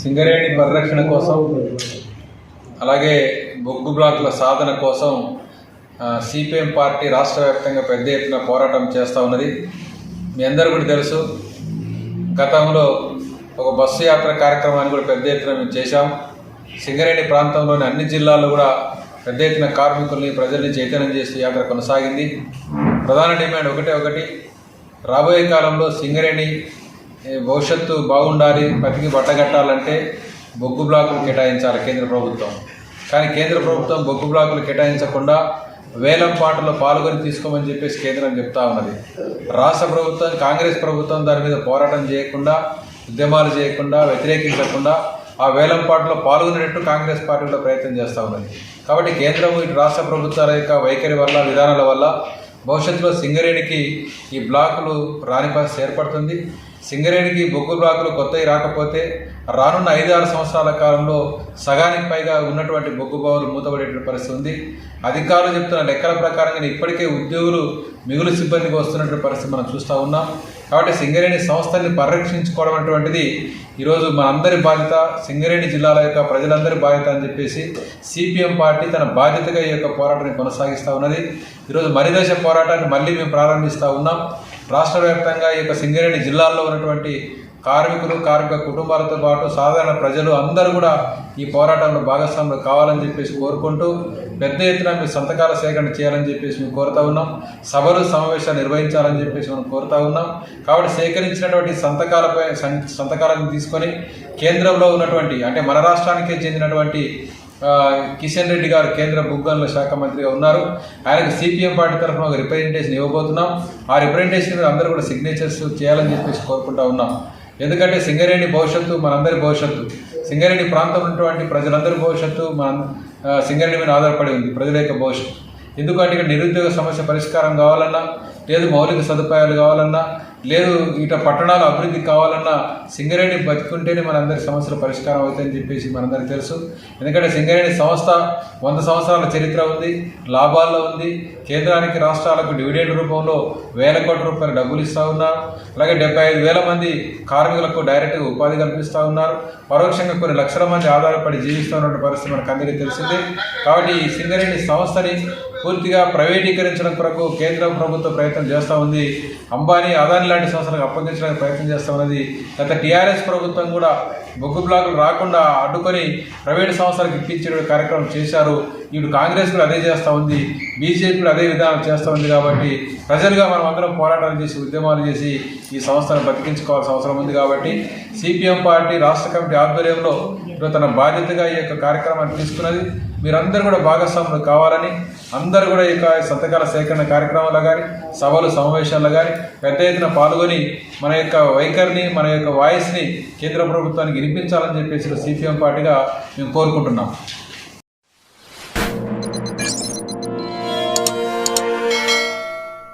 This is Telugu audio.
సింగరేణి పరిరక్షణ కోసం అలాగే బొగ్గు బ్లాకుల సాధన కోసం సిపిఎం పార్టీ రాష్ట్ర వ్యాప్తంగా పెద్ద ఎత్తున పోరాటం చేస్తూ ఉన్నది. మీ అందరూ కూడా తెలుసు గతంలో ఒక బస్సు యాత్ర కార్యక్రమాన్ని కూడా పెద్ద ఎత్తున మేము చేశాం. సింగరేణి ప్రాంతంలోని అన్ని జిల్లాల్లో కూడా పెద్ద ఎత్తున కార్మికుల్ని ప్రజల్ని చైతన్యం చేసి యాత్ర కొనసాగింది. ప్రధాన డిమాండ్ ఒకటే ఒకటి. రాబోయే కాలంలో సింగరేణి భవిష్యత్తు బాగుండాలి బతికి బట్టగట్టాలంటే బొగ్గు బ్లాకులు కేటాయించాలి కేంద్ర ప్రభుత్వం. కానీ కేంద్ర ప్రభుత్వం బొగ్గు బ్లాకులు కేటాయించకుండా వేలం పాటలో పాల్గొని తీసుకోమని చెప్పేసి కేంద్రం చెప్తా ఉన్నది. రాష్ట్ర ప్రభుత్వం కాంగ్రెస్ ప్రభుత్వం దాని మీద పోరాటం చేయకుండా ఉద్యమాలు చేయకుండా వ్యతిరేకించకుండా ఆ వేలం పాటలో పాల్గొనేటట్టు కాంగ్రెస్ పార్టీలో ప్రయత్నం చేస్తూ ఉన్నది. కాబట్టి కేంద్రం ఇటు రాష్ట్ర ప్రభుత్వాల యొక్క వైఖరి వల్ల విధానాల వల్ల భవిష్యత్తులో సింగరేణికి ఈ బ్లాకులు రాని పరిస్థితి ఏర్పడుతుంది. సింగరేణికి బొగ్గు బ్లాకులు కొత్తవి రాకపోతే రానున్న ఐదు ఆరు సంవత్సరాల కాలంలో సగానికి పైగా ఉన్నటువంటి బొగ్గు బావులు మూతపడేటువంటి పరిస్థితి ఉంది. అధికారులు చెప్తున్న లెక్కల ప్రకారంగా ఇప్పటికే ఉద్యోగులు మిగులు సిబ్బందికి వస్తున్నటువంటి పరిస్థితి మనం చూస్తూ ఉన్నాం. కాబట్టి సింగరేణి సంస్థని పరిరక్షించుకోవడం అటువంటిది ఈరోజు మనందరి బాధ్యత సింగరేణి జిల్లాల యొక్క ప్రజలందరి బాధ్యత అని చెప్పేసి సిపిఎం పార్టీ తన బాధ్యతగా ఈ యొక్క పోరాటాన్ని కొనసాగిస్తూ ఉన్నది. ఈరోజు మరిదశ పోరాటాన్ని మళ్ళీ మేము ప్రారంభిస్తూ ఉన్నాం. రాష్ట్ర వ్యాప్తంగా ఈ యొక్క సింగరేణి జిల్లాల్లో ఉన్నటువంటి కార్మికులు కార్మిక కుటుంబాలతో పాటు సాధారణ ప్రజలు అందరూ కూడా ఈ పోరాటంలో భాగస్వాములు కావాలని చెప్పేసి కోరుకుంటూ పెద్ద ఎత్తున మీ సంతకాల సేకరణ చేయాలని చెప్పేసి మేము కోరుతా ఉన్నాం. సభలు సమావేశాలు నిర్వహించాలని చెప్పేసి మనం కోరుతా ఉన్నాం. కాబట్టి సేకరించినటువంటి సంతకాలపై సంతకాలను తీసుకొని కేంద్రంలో ఉన్నటువంటి అంటే మన రాష్ట్రానికే చెందినటువంటి కిషన్ రెడ్డి గారు కేంద్ర భూగనుల శాఖ మంత్రిగా ఉన్నారు. ఆయనకు సిపిఎం పార్టీ తరఫున ఒక రిప్రజెంటేషన్ ఇవ్వబోతున్నాం. ఆ రిప్రజెంటేషన్ అందరూ కూడా సిగ్నేచర్స్ చేయాలని చెప్పేసి కోరుకుంటా ఉన్నాం. ఎందుకంటే సింగరేణి భవిష్యత్తు మనందరి భవిష్యత్తు. సింగరేణి ప్రాంతం ఉన్నటువంటి ప్రజలందరి భవిష్యత్తు మన సింగరేణి మీద ఆధారపడి ఉంది ప్రజల యొక్క భవిష్యత్తు. ఎందుకంటే ఇక్కడ నిరుద్యోగ సమస్య పరిష్కారం కావాలన్నా లేదు మౌలిక సదుపాయాలు కావాలన్నా లేదు ఇట పట్టణాల అభివృద్ధి కావాలన్నా సింగరేణి బతుకుంటేనే మనందరి సమస్యల పరిష్కారం అవుతాయని చెప్పేసి మనందరికీ తెలుసు. ఎందుకంటే సింగరేణి సంస్థ వంద సంవత్సరాల చరిత్ర ఉంది లాభాల్లో ఉంది. కేంద్రానికి రాష్ట్రాలకు డివిడెండ్ రూపంలో వేల కోట్ల రూపాయలు డబ్బులు ఇస్తూ ఉన్నారు. అలాగే డెబ్బై ఐదు వేల మంది కార్మికులకు డైరెక్ట్గా ఉపాధి కల్పిస్తూ ఉన్నారు. పరోక్షంగా కొన్ని లక్షల మంది ఆధారపడి జీవిస్తున్నటువంటి పరిస్థితి మనకు అందరికీ తెలిసింది. కాబట్టి ఈ సింగరేణి సంస్థని పూర్తిగా ప్రైవేటీకరించడం కొరకు కేంద్ర ప్రభుత్వం ప్రయత్నం చేస్తూ ఉంది. అంబానీ అదాని లాంటి సంస్థలకు అప్పగించడానికి ప్రయత్నం చేస్తూ ఉన్నది గత టీఆర్ఎస్ ప్రభుత్వం కూడా బొగ్గు బ్లాకులు రాకుండా అడ్డుకొని ప్రైవేట్ సంస్థలకు ఇప్పించే కార్యక్రమం చేశారు. ఇప్పుడు కాంగ్రెస్ కూడా అదే చేస్తూ ఉంది. బీజేపీ కూడా అదే విధానం చేస్తూ ఉంది కాబట్టి ప్రజలుగా మనం అందరం పోరాటాలు చేసి ఉద్యమాలు చేసి ఈ సంస్థను బతికించుకోవాల్సిన అవసరం ఉంది కాబట్టి సిపిఎం పార్టీ రాష్ట్ర కమిటీ ఆధ్వర్యంలో ఇప్పుడు తన బాధ్యతగా ఈ యొక్క కార్యక్రమాన్ని తీసుకున్నది. మీరందరూ కూడా భాగస్వాములు కావాలని అందరూ కూడా ఈ యొక్క సంతకాల సేకరణ కార్యక్రమాల్లో కానీ సభలు సమావేశాల్లో కానీ పెద్ద ఎత్తున పాల్గొని మన యొక్క వైఖరిని మన యొక్క వాయిస్ని కేంద్ర ప్రభుత్వానికి వినిపించాలని చెప్పేసి సిపిఎం పార్టీగా మేము కోరుకుంటున్నాం.